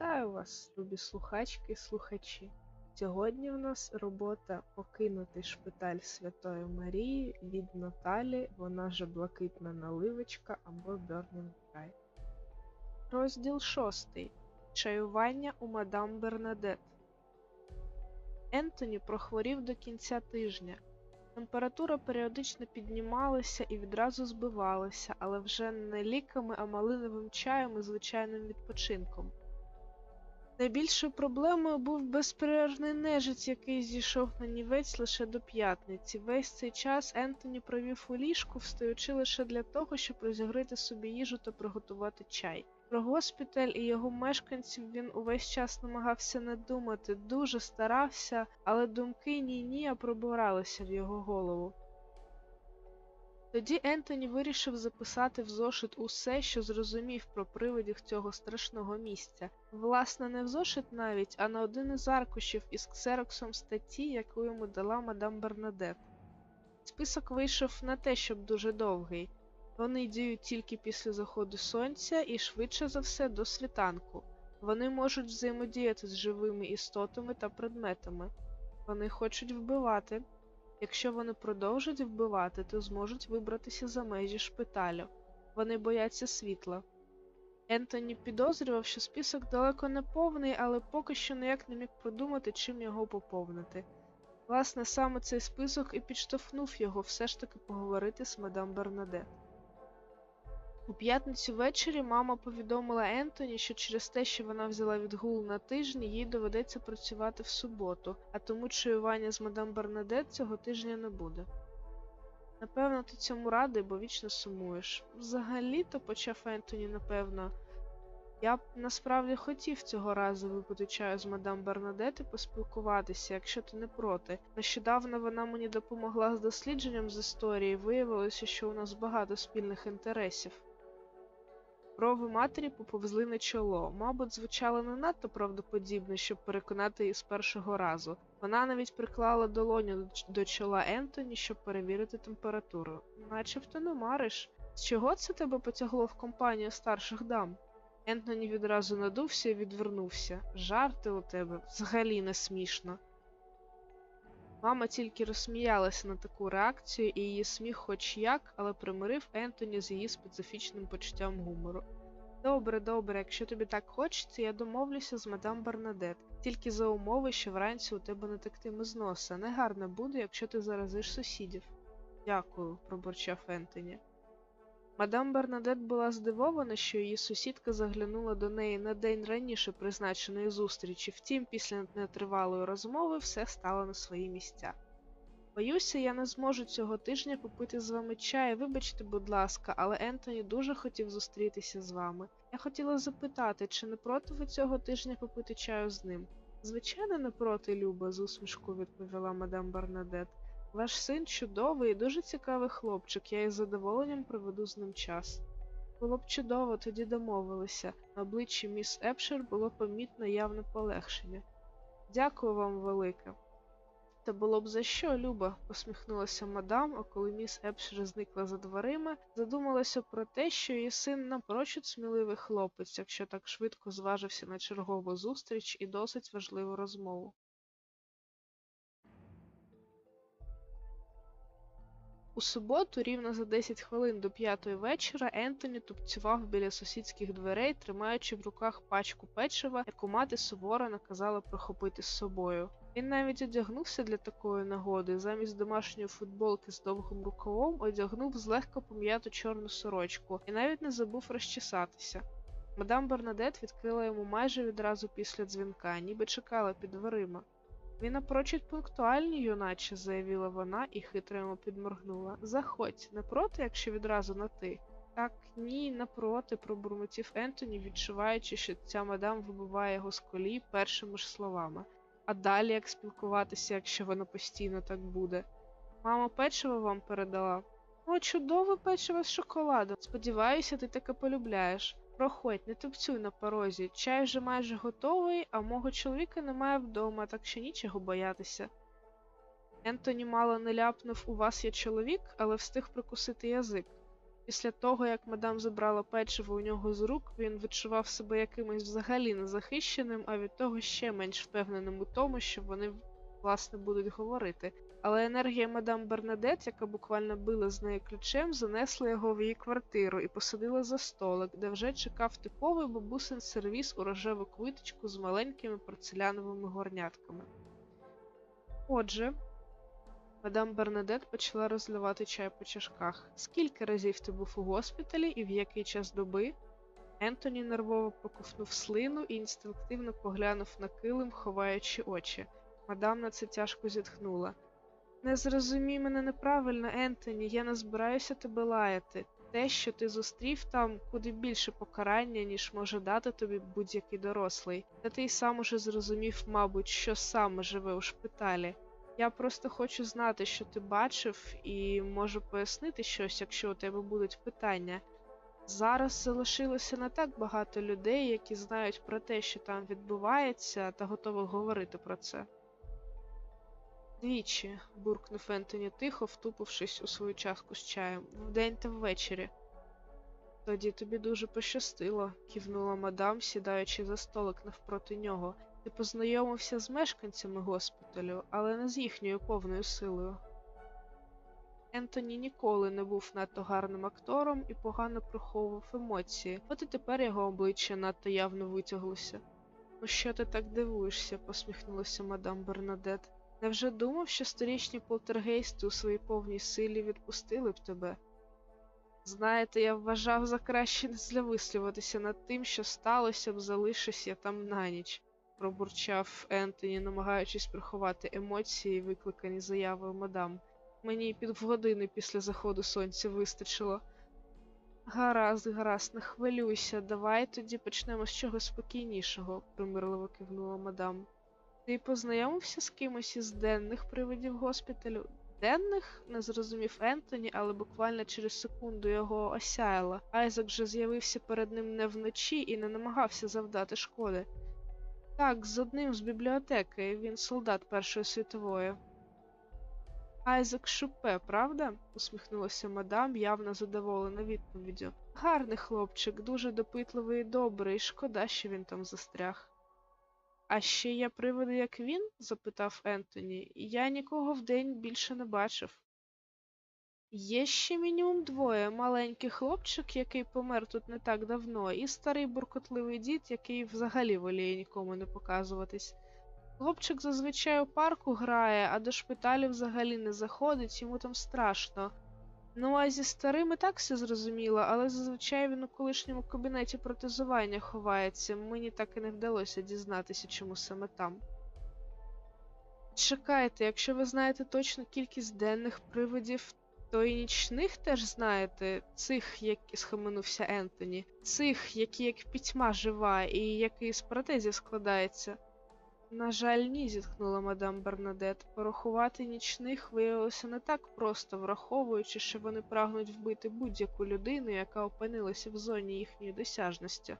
Вітаю вас, любі слухачки і слухачі. Сьогодні в нас робота Покинутий шпиталь Святої Марії від Наталі, вона же блакитна наливочка або Burning Sky. Розділ 6. Чаювання у мадам Бернадет. Ентоні прохворів до кінця тижня. Температура періодично піднімалася і відразу збивалася, але вже не ліками, а малиновим чаєм і звичайним відпочинком. Найбільшою проблемою був безперервний нежиць, який зійшов на нівець лише до п'ятниці. Весь цей час Ентоні провів у ліжку, встаючи лише для того, щоб розігріти собі їжу та приготувати чай. Про госпіталь і його мешканців він увесь час намагався не думати, дуже старався, але думки ні-ні, а пробиралися в його голову. Тоді Ентоні вирішив записати в зошит усе, що зрозумів про привидів цього страшного місця. Власне, не в зошит навіть, а на один із аркушів із ксероксом статті, яку йому дала мадам Бернадет. Список вийшов не те, щоб дуже довгий. Вони діють тільки після заходу сонця і швидше за все до світанку. Вони можуть взаємодіяти з живими істотами та предметами. Вони хочуть вбивати. Якщо вони продовжать вбивати, то зможуть вибратися за межі шпиталю. Вони бояться світла. Ентоні підозрював, що список далеко не повний, але поки що ніяк не міг продумати, чим його поповнити. Власне, саме цей список і підштовхнув його все ж таки поговорити з мадам Бернадет. У п'ятницю ввечері мама повідомила Ентоні, що через те, що вона взяла відгул на тижні, їй доведеться працювати в суботу, а тому чаювання з мадам Бернадет цього тижня не буде. Напевно, ти цьому радий, бо вічно сумуєш. Взагалі-то, почав Ентоні, напевно, я б насправді хотів цього разу випити чаю з мадам Бернадет і поспілкуватися, якщо ти не проти. Нещодавно вона мені допомогла з дослідженням з історії, виявилося, що у нас багато спільних інтересів. Брови матері поповзли на чоло. Мабуть, звучало не надто правдоподібно, щоб переконати її з першого разу. Вона навіть приклала долоню до чола Ентоні, щоб перевірити температуру. Начебто не мариш. З чого це тебе потягло в компанію старших дам? Ентоні відразу надувся і відвернувся. Жарти у тебе взагалі не смішно. Мама тільки розсміялася на таку реакцію, і її сміх хоч як, але примирив Ентоні з її специфічним почуттям гумору. Добре, добре, якщо тобі так хочеться, я домовлюся з мадам Бернадет, тільки за умови, що вранці у тебе не тектиме з носа. Негарно буде, якщо ти заразиш сусідів. Дякую, пробурчав Ентоні. Мадам Бернадет була здивована, що її сусідка заглянула до неї на день раніше призначеної зустрічі, втім, після нетривалої розмови все стало на свої місця. Боюся, я не зможу цього тижня попити з вами чай, вибачте, будь ласка, але Ентоні дуже хотів зустрітися з вами. Я хотіла запитати, чи не проти ви цього тижня попити чаю з ним? Звичайно, не проти, Люба, з усмішкою відповіла мадам Бернадет. Ваш син чудовий і дуже цікавий хлопчик, я із задоволенням проведу з ним час. Було б чудово, тоді домовилися. На обличчі міс Епшир було помітно явне полегшення. Дякую вам велике. Та було б за що, Люба, посміхнулася мадам, а коли міс Епшир зникла за дверима, задумалася про те, що її син напрочуд сміливий хлопець, якщо так швидко зважився на чергову зустріч і досить важливу розмову. У суботу, рівно за 10 хвилин до п'ятої вечора, Ентоні тупцював біля сусідських дверей, тримаючи в руках пачку печива, яку мати суворо наказала прихопити з собою. Він навіть одягнувся для такої нагоди, замість домашньої футболки з довгим рукавом одягнув злегка пом'яту чорну сорочку і навіть не забув розчесатися. Мадам Бернадет відкрила йому майже відразу після дзвінка, ніби чекала під дверима. Ви напрочуд пунктуальні, юначе, заявила вона і хитро йому підморгнула. Заходь, не проти, якщо відразу на ти. Так, ні, напроти, пробурмотів Ентоні, відчуваючи, що ця мадам вибиває його з колії першими ж словами. А далі як спілкуватися, якщо воно постійно так буде? Мама печиво вам передала. О, чудове печиво з шоколадом. Сподіваюся, ти таке полюбляєш. Проходь, не тупцюй на порозі. Чай вже майже готовий, а мого чоловіка немає вдома, так що нічого боятися. Ентоні мало не ляпнув у вас є чоловік, але встиг прикусити язик. Після того, як мадам забрала печиво у нього з рук, він відчував себе якимось взагалі незахищеним, а від того ще менш впевненим у тому, що вони власне будуть говорити. Але енергія мадам Бернадет, яка буквально била з нею ключем, занесла його в її квартиру і посадила за столик, де вже чекав типовий бабусин сервіс у рожеву квиточку з маленькими порцеляновими горнятками. Отже, мадам Бернадет почала розливати чай по чашках. Скільки разів ти був у госпіталі і в який час доби? Ентоні нервово проковтнув слину і інстинктивно поглянув на килим, ховаючи очі. Мадам на це тяжко зітхнула. Не зрозумій мене неправильно, Ентоні, я не збираюся тебе лаяти. Те, що ти зустрів там, куди більше покарання, ніж може дати тобі будь-який дорослий. Та ти й сам уже зрозумів, мабуть, що саме живе у шпиталі. Я просто хочу знати, що ти бачив, і можу пояснити щось, якщо у тебе будуть питання. Зараз залишилося не так багато людей, які знають про те, що там відбувається, та готові говорити про це. Двічі, буркнув Ентоні тихо, втупившись у свою чашку з чаєм, вдень та ввечері. Тоді тобі дуже пощастило, кивнула мадам, сідаючи за столик навпроти нього. Ти познайомився з мешканцями госпіталю, але не з їхньою повною силою. Ентоні ніколи не був надто гарним актором і погано приховував емоції, от і тепер його обличчя надто явно витяглося. Ну що ти так дивуєшся? посміхнулася мадам Бернадет. Невже думав, що сторічні полтергейсти у своїй повній силі відпустили б тебе? Знаєте, я вважав за краще не злявислюватися над тим, що сталося б, залишись я там на ніч, пробурчав Ентоні, намагаючись приховати емоції, викликані заявою мадам. Мені півгодини після заходу сонця вистачило. Гаразд, гаразд, не хвилюйся, давай тоді почнемо з чогось спокійнішого, примирливо кивнула мадам. Ти познайомився з кимось із денних привидів госпіталю? Денних? не зрозумів Ентоні, але буквально через секунду його осяяло. Айзек же з'явився перед ним не вночі і не намагався завдати шкоди. Так, з одним з бібліотеки, він солдат Першої світової. Айзек Шупе, правда? усміхнулася мадам, явно задоволена відповіддю. Гарний хлопчик, дуже допитливий і добрий, шкода, що він там застряг. А ще є приводи, як він? запитав Ентоні. Я нікого вдень більше не бачив. Є ще мінімум двоє маленький хлопчик, який помер тут не так давно, і старий буркотливий дід, який взагалі воліє нікому не показуватись. Хлопчик зазвичай у парку грає, а до шпиталю взагалі не заходить, йому там страшно. Ну, а зі старим і так все зрозуміло, але зазвичай він у колишньому кабінеті протезування ховається. Мені так і не вдалося дізнатися, чому саме там. Чекайте, якщо ви знаєте точну кількість денних привидів, то і нічних теж знаєте, цих, як схаменувся Ентоні, цих, які як пітьма жива, і який з протезів складається. На жаль, ні, зітхнула мадам Бернадет. Порахувати нічних виявилося не так просто, враховуючи, що вони прагнуть вбити будь-яку людину, яка опинилася в зоні їхньої досяжності.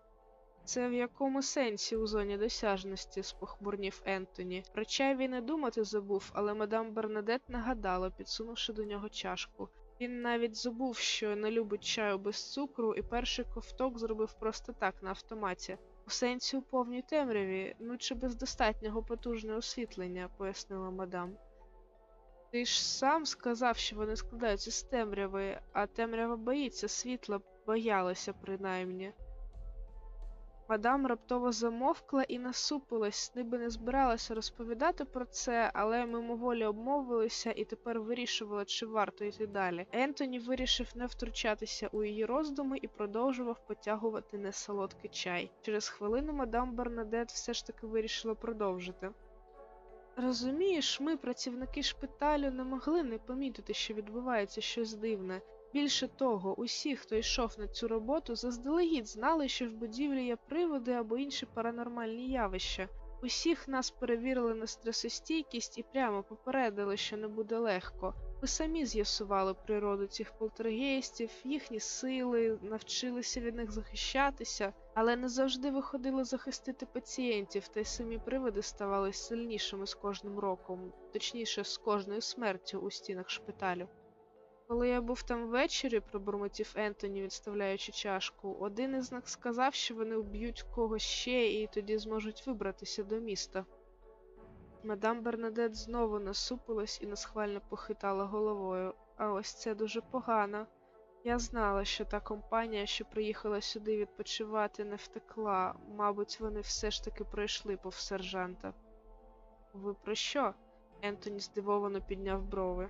Це в якому сенсі у зоні досяжності? спохмурнів Ентоні. Про чай він і думати забув, але мадам Бернадет нагадала, підсунувши до нього чашку. Він навіть забув, що не любить чаю без цукру, і перший ковток зробив просто так на автоматі. У сенсі у повній темряві, ну чи без достатнього потужного освітлення, пояснила мадам. Ти ж сам сказав, що вони складаються з темряви, а темрява боїться світла, боялася принаймні. Мадам раптово замовкла і насупилась, ніби не збиралася розповідати про це, але мимоволі обмовилися і тепер вирішувала, чи варто йти далі. Ентоні вирішив не втручатися у її роздуми і продовжував потягувати несолодкий чай. Через хвилину мадам Бернадет все ж таки вирішила продовжити. Розумієш, ми, працівники шпиталю, не могли не помітити, що відбувається щось дивне. Більше того, усі, хто йшов на цю роботу, заздалегідь знали, що в будівлі є приводи або інші паранормальні явища. Усіх нас перевірили на стресостійкість і прямо попередили, що не буде легко. Ми самі з'ясували природу цих полтергейстів, їхні сили, навчилися від них захищатися, але не завжди виходило захистити пацієнтів, та й самі приводи ставали сильнішими з кожним роком, точніше, з кожною смертю у стінах шпиталю. Коли я був там ввечері, пробурмотів Ентоні, відставляючи чашку, один із них сказав, що вони вб'ють когось ще і тоді зможуть вибратися до міста. Мадам Бернадет знову насупилась і несхвально похитала головою. А ось це дуже погано. Я знала, що та компанія, що приїхала сюди відпочивати, не втекла. Мабуть, вони все ж таки пройшли повз сержанта. Ви про що? Ентоні здивовано підняв брови.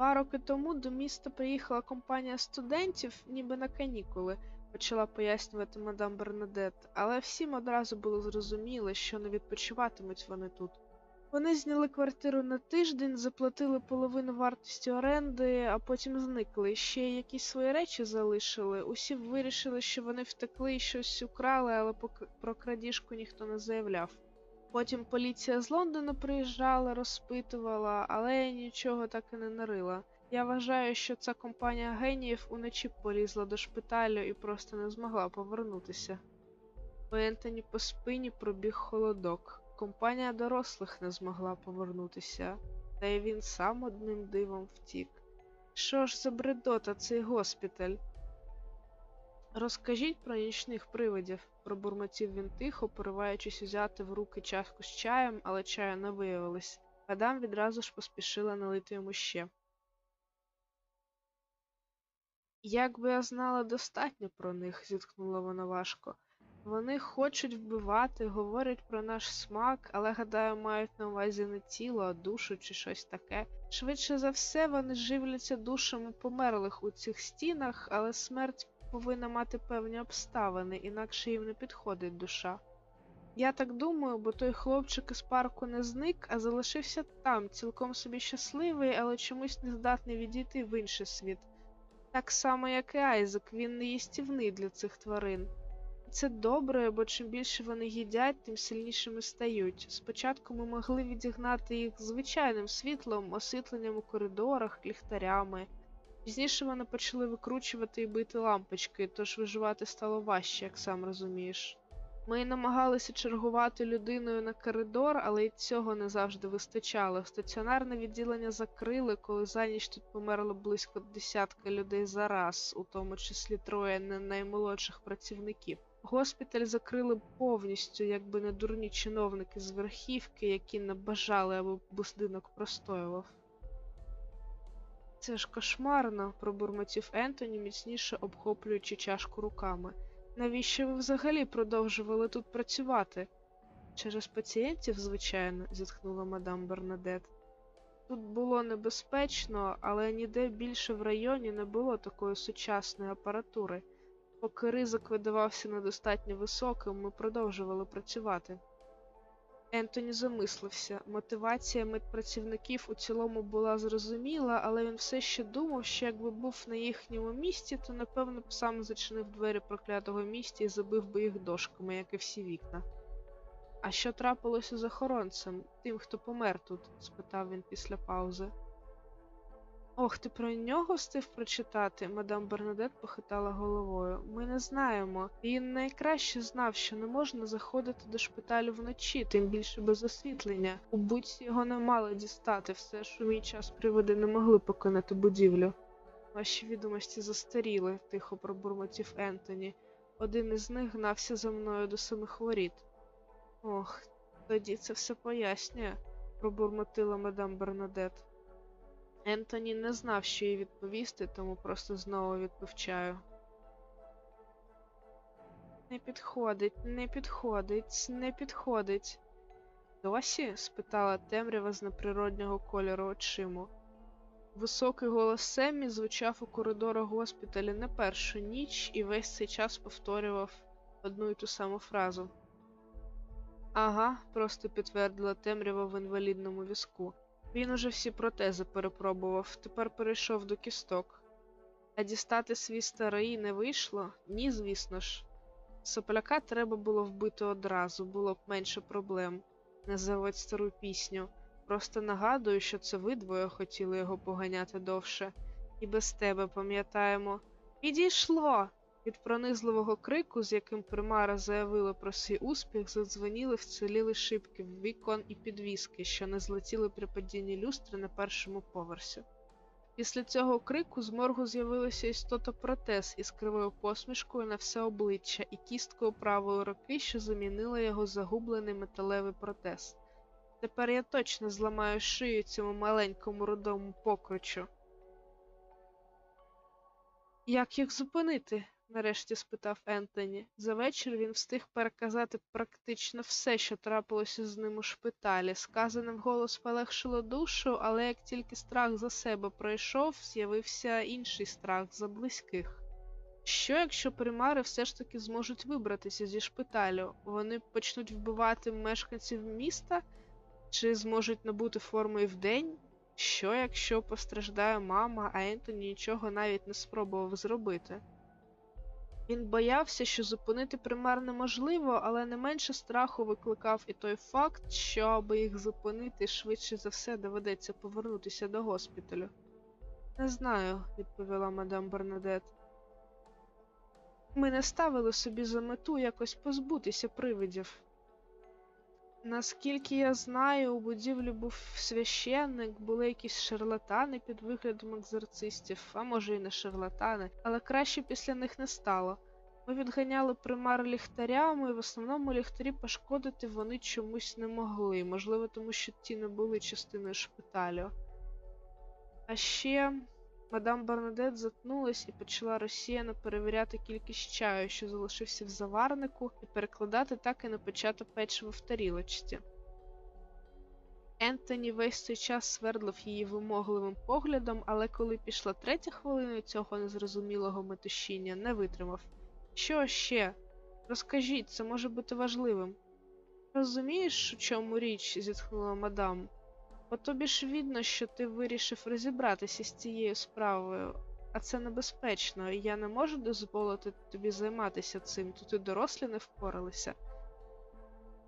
Два роки тому до міста приїхала компанія студентів, ніби на канікули, почала пояснювати мадам Бернадет, але всім одразу було зрозуміло, що не відпочиватимуть вони тут. Вони зняли квартиру на тиждень, заплатили половину вартості оренди, а потім зникли. Ще якісь свої речі залишили. Усі вирішили, що вони втекли і щось украли, але про крадіжку ніхто не заявляв. Потім поліція з Лондона приїжджала, розпитувала, але нічого так і не нарила. Я вважаю, що ця компанія геніїв уночі полізла до шпиталю і просто не змогла повернутися. У Ентоні по спині пробіг холодок. Компанія дорослих не змогла повернутися, та й він сам одним дивом втік. Що ж за бредота цей госпіталь? Розкажіть про нічних привидів, пробурмотів він тихо, пориваючись узяти в руки чашку з чаєм, але чаю не виявилось. Мадам відразу ж поспішила налити йому ще. Як би я знала достатньо про них, зіткнула вона важко. Вони хочуть вбивати, говорять про наш смак, але, гадаю, мають на увазі не тіло, а душу чи щось таке. Швидше за все, вони живляться душами померлих у цих стінах, але смерть повинна мати певні обставини, інакше їм не підходить душа. Я так думаю, бо той хлопчик із парку не зник, а залишився там, цілком собі щасливий, але чомусь не здатний відійти в інший світ. Так само, як і Айзек, він не їстівний для цих тварин. Це добре, бо чим більше вони їдять, тим сильнішими стають. Спочатку ми могли відігнати їх звичайним світлом, освітленням у коридорах, ліхтарями. Пізніше вони почали викручувати і бити лампочки, тож виживати стало важче, як сам розумієш. Ми намагалися чергувати людиною на коридор, але й цього не завжди вистачало. Стаціонарне відділення закрили, коли за ніч тут померло близько десятка людей за раз, у тому числі троє не наймолодших працівників. Госпіталь закрили повністю, якби не дурні чиновники з верхівки, які не бажали, аби будинок простоював. Це ж кошмарно, пробурмотів Ентоні, міцніше обхоплюючи чашку руками. Навіщо ви взагалі продовжували тут працювати? Через пацієнтів, звичайно, зітхнула мадам Бернадет. Тут було небезпечно, але ніде більше в районі не було такої сучасної апаратури. Поки ризик видавався недостатньо високим, ми продовжували працювати. Ентоні замислився. Мотивація медпрацівників у цілому була зрозуміла, але він все ще думав, що якби був на їхньому місці, то напевно б сам зачинив двері проклятого місця і забив би їх дошками, як і всі вікна. А що трапилося з охоронцем, тим, хто помер тут? спитав він після паузи. Ох, ти про нього встиг прочитати? Мадам Бернадет похитала головою. Ми не знаємо. Він найкраще знав, що не можна заходити до шпиталю вночі, тим більше без освітлення. У будці його не мали дістати, все ж у мій час приводи не могли покинути будівлю. Ваші відомості застаріли, тихо пробурмотів Ентоні. Один із них гнався за мною до самих воріт. Ох, тоді це все пояснює, пробурмотила мадам Бернадет. Ентоні не знав, що їй відповісти, тому просто знову відпив чаю. Не підходить, не підходить, не підходить. Досі? спитала темрява з неприроднього кольору очиму. Високий голос Семмі звучав у коридорах госпіталя не першу ніч і весь цей час повторював одну й ту саму фразу. Ага, просто підтвердила темрява в інвалідному візку. Він уже всі протези перепробував, тепер перейшов до кісток. А дістати свій старий не вийшло? Ні, звісно ж. Сопляка треба було вбити одразу, було б менше проблем. Не заводь стару пісню. Просто нагадую, що це ви двоє хотіли його поганяти довше. І без тебе пам'ятаємо. Підійшло! Від пронизливого крику, з яким примара заявила про свій успіх, задзвоніли вціліли шибки вікон і підвіски, що не злетіли при падінні люстри на першому поверсі. Після цього крику з моргу з'явилася істота протез із кривою посмішкою на все обличчя і кісткою правої руки, що замінила його загублений металевий протез. Тепер я точно зламаю шию цьому маленькому рудому покручу. Як їх зупинити? Нарешті спитав Ентоні. За вечір він встиг переказати практично все, що трапилося з ним у шпиталі. Сказане вголос полегшило душу, але як тільки страх за себе пройшов, з'явився інший страх за близьких. Що, якщо примари все ж таки зможуть вибратися зі шпиталю? Вони почнуть вбивати мешканців міста чи зможуть набути форму і вдень? Що, якщо постраждає мама, а Ентоні нічого навіть не спробував зробити? Він боявся, що зупинити примар неможливо, але не менше страху викликав і той факт, що аби їх зупинити, швидше за все доведеться повернутися до госпіталю. Не знаю, відповіла мадам Бернадет. Ми не ставили собі за мету якось позбутися привидів. Наскільки я знаю, у будівлі був священник, були якісь шарлатани під виглядом екзорцистів, а може і не шарлатани, але краще після них не стало. Ми відганяли примар ліхтарями, і в основному ліхтарі пошкодити вони чомусь не могли, можливо, тому що ті не були частиною шпиталю. А ще мадам Бернадет затнулась і почала розсіяно перевіряти кількість чаю, що залишився в заварнику, і перекладати так і не почато печиво в тарілочці. Ентоні весь цей час свердлив її вимогливим поглядом, але коли пішла третя хвилина цього незрозумілого метушіння, не витримав. Що ще? Розкажіть, це може бути важливим. Розумієш, у чому річ? зітхнула мадам. По тобі ж видно, що ти вирішив розібратися з цією справою, а це небезпечно, і я не можу дозволити тобі займатися цим, тут і дорослі не впоралися.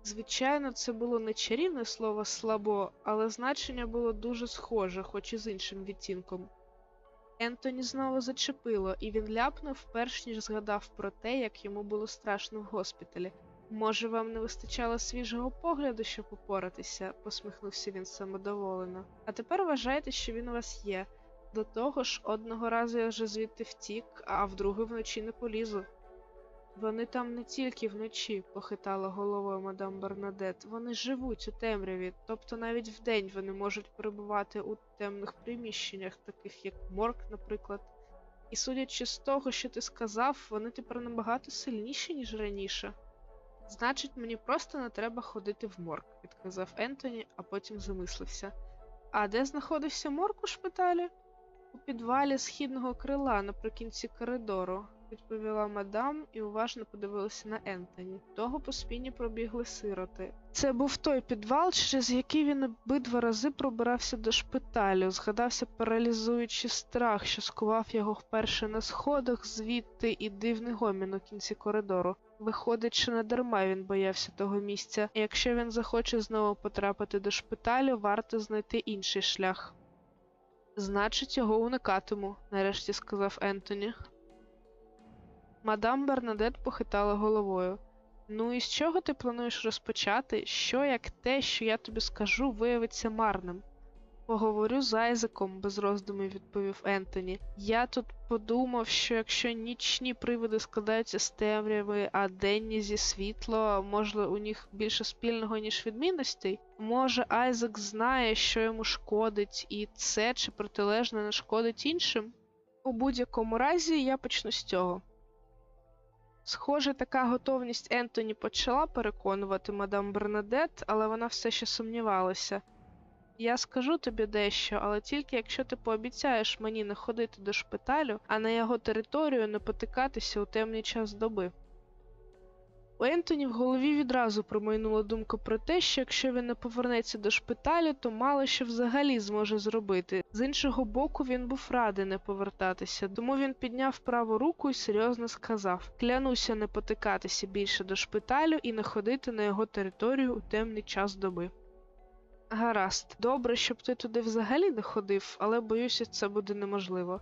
Звичайно, це було не чарівне слово слабо, але значення було дуже схоже, хоч і з іншим відтінком. Ентоні знову зачепило, і він ляпнув, перш ніж згадав про те, як йому було страшно в госпіталі. Може, вам не вистачало свіжого погляду, щоб упоратися, посміхнувся він самодоволено. А тепер вважайте, що він у вас є. До того ж, одного разу я вже звідти втік, а вдруге вночі не полізу. Вони там не тільки вночі, похитала головою мадам Бернадет, вони живуть у темряві, тобто навіть вдень вони можуть перебувати у темних приміщеннях, таких як морг, наприклад. І судячи з того, що ти сказав, вони тепер набагато сильніші, ніж раніше. Значить, мені просто не треба ходити в морг, відказав Ентоні, а потім замислився. А де знаходився морг у шпиталі? У підвалі східного крила наприкінці коридору відповіла мадам і уважно подивилася на Ентоні. Того по спині пробігли сироти. Це був той підвал, через який він обидва рази пробирався до шпиталю. Згадався паралізуючий страх, що скував його вперше на сходах, звідти і дивний гомін у кінці коридору. Виходить, що не дарма він боявся того місця, якщо він захоче знову потрапити до шпиталю, варто знайти інший шлях. Значить, його уникатиму, нарешті сказав Ентоні. Мадам Бернадет похитала головою. Ну і з чого ти плануєш розпочати, що як те, що я тобі скажу, виявиться марним? Поговорю з Айзеком, без роздумів відповів Ентоні. Я тут подумав, що якщо нічні привиди складаються з темряви, а денні зі світла, може у них більше спільного, ніж відмінностей, може Айзек знає, що йому шкодить, і це чи протилежне не шкодить іншим? У будь-якому разі я почну з цього. Схоже, така готовність Ентоні почала переконувати мадам Бернадет, але вона все ще сумнівалася. Я скажу тобі дещо, але тільки якщо ти пообіцяєш мені не ходити до шпиталю, а на його територію не потикатися у темний час доби. У Ентоні в голові відразу промайнула думка про те, що якщо він не повернеться до шпиталю, то мало що взагалі зможе зробити. З іншого боку, він був радий не повертатися, тому він підняв праву руку і серйозно сказав: Клянуся не потикатися більше до шпиталю і не ходити на його територію у темний час доби. Гаразд, добре, щоб ти туди взагалі не ходив, але боюся, це буде неможливо.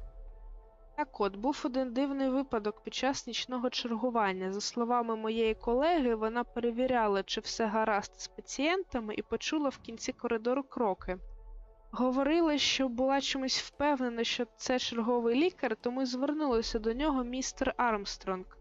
Так от, був один дивний випадок під час нічного чергування. За словами моєї колеги, вона перевіряла, чи все гаразд з пацієнтами, і почула в кінці коридору кроки. Говорила, що була чомусь впевнена, що це черговий лікар, тому звернулася до нього містер Армстронг.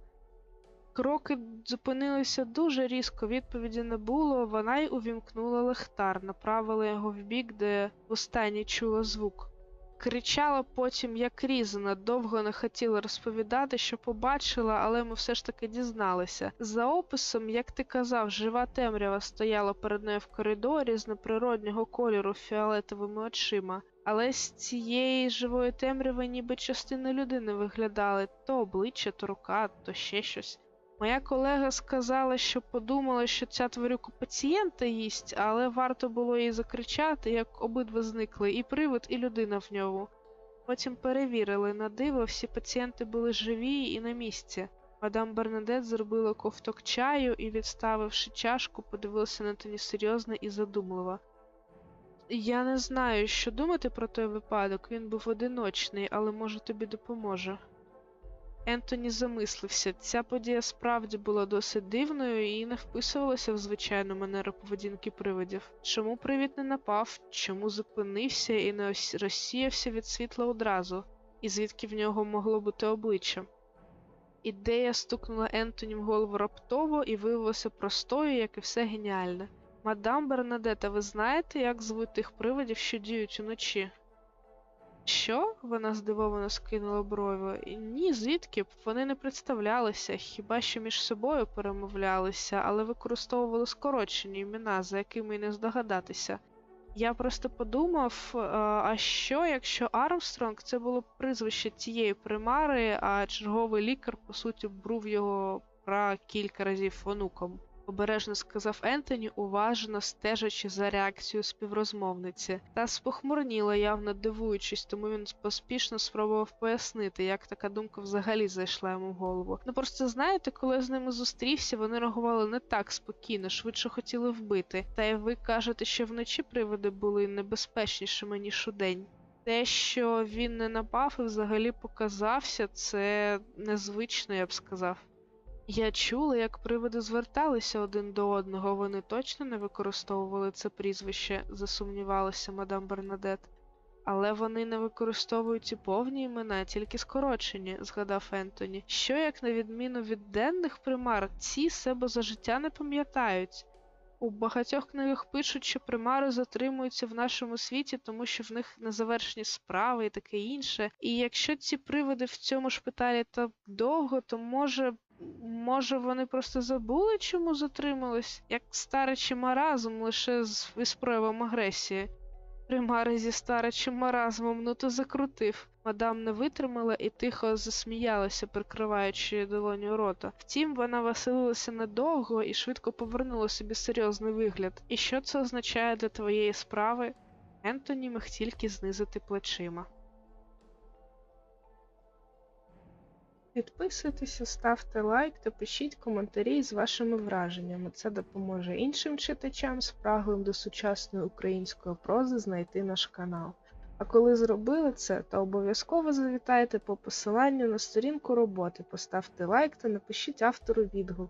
Кроки зупинилися дуже різко, відповіді не було, вона й увімкнула лихтар, направила його в бік, де востаннє чула звук. Кричала потім, як різана, довго не хотіла розповідати, що побачила, але ми все ж таки дізналися. За описом, як ти казав, жива темрява стояла перед нею в коридорі з неприроднього кольору фіолетовими очима. Але з цієї живої темряви ніби частини людини виглядали то обличчя, то рука, то ще щось. Моя колега сказала, що подумала, що ця тварюка пацієнта їсть, але варто було їй закричати, як обидва зникли, і привид, і людина в ньому. Потім перевірили на диво, всі пацієнти були живі і на місці. Мадам Бернадет зробила ковток чаю і, відставивши чашку, подивилася на Тоні серйозно і задумливо. Я не знаю, що думати про той випадок. Він був одиночний, але може тобі допоможе. Ентоні замислився. Ця подія справді була досить дивною і не вписувалася в звичайну манеру поведінки привидів. Чому привід не напав, чому зупинився і не розсіявся від світла одразу, і звідки в нього могло бути обличчя? Ідея стукнула Ентоні в голову раптово і виявилася простою, як і все геніальне. Мадам Бернадета, ви знаєте, як звуть тих привидів, що діють уночі? Що? Вона здивовано скинула брови. Ні, звідки б вони не представлялися, хіба що між собою перемовлялися, але використовували скорочені імена, за якими й не здогадатися. Я просто подумав, е, а що, якщо Армстронг це було прізвище цієї примари, а черговий лікар, по суті, брув його про кілька разів онуком обережно сказав Ентоні, уважно стежачи за реакцією співрозмовниці, та спохмурніла, явно дивуючись, тому він поспішно спробував пояснити, як така думка взагалі зайшла йому в голову. Ну просто знаєте, коли я з ними зустрівся, вони реагували не так спокійно, швидше хотіли вбити. Та й ви кажете, що вночі привиди були небезпечнішими ніж удень. Те, що він не напав і взагалі показався, це незвично, я б сказав. Я чула, як привиди зверталися один до одного, вони точно не використовували це прізвище, засумнівалася мадам Бернадет. Але вони не використовують і повні імена, тільки скорочені, згадав Ентоні. Що, як на відміну від денних примар, ці себе за життя не пам'ятають. У багатьох книгах пишуть, що примари затримуються в нашому світі, тому що в них незавершені справи і таке інше. І якщо ці привиди в цьому шпиталі так довго, то може Може, вони просто забули, чому затримались, як старичий маразм лише з із проявом агресії. Примари зі старичим маразмом, ну то закрутив. Мадам не витримала і тихо засміялася, прикриваючи долоню рота. Втім, вона веселилася недовго і швидко повернула собі серйозний вигляд. І що це означає для твоєї справи? Ентоні міг тільки знизити плечима. Підписуйтеся, ставте лайк та пишіть коментарі з вашими враженнями. Це допоможе іншим читачам, спраглим до сучасної української прози знайти наш канал. А коли зробили це, то обов'язково завітайте по посиланню на сторінку роботи, поставте лайк та напишіть автору відгук.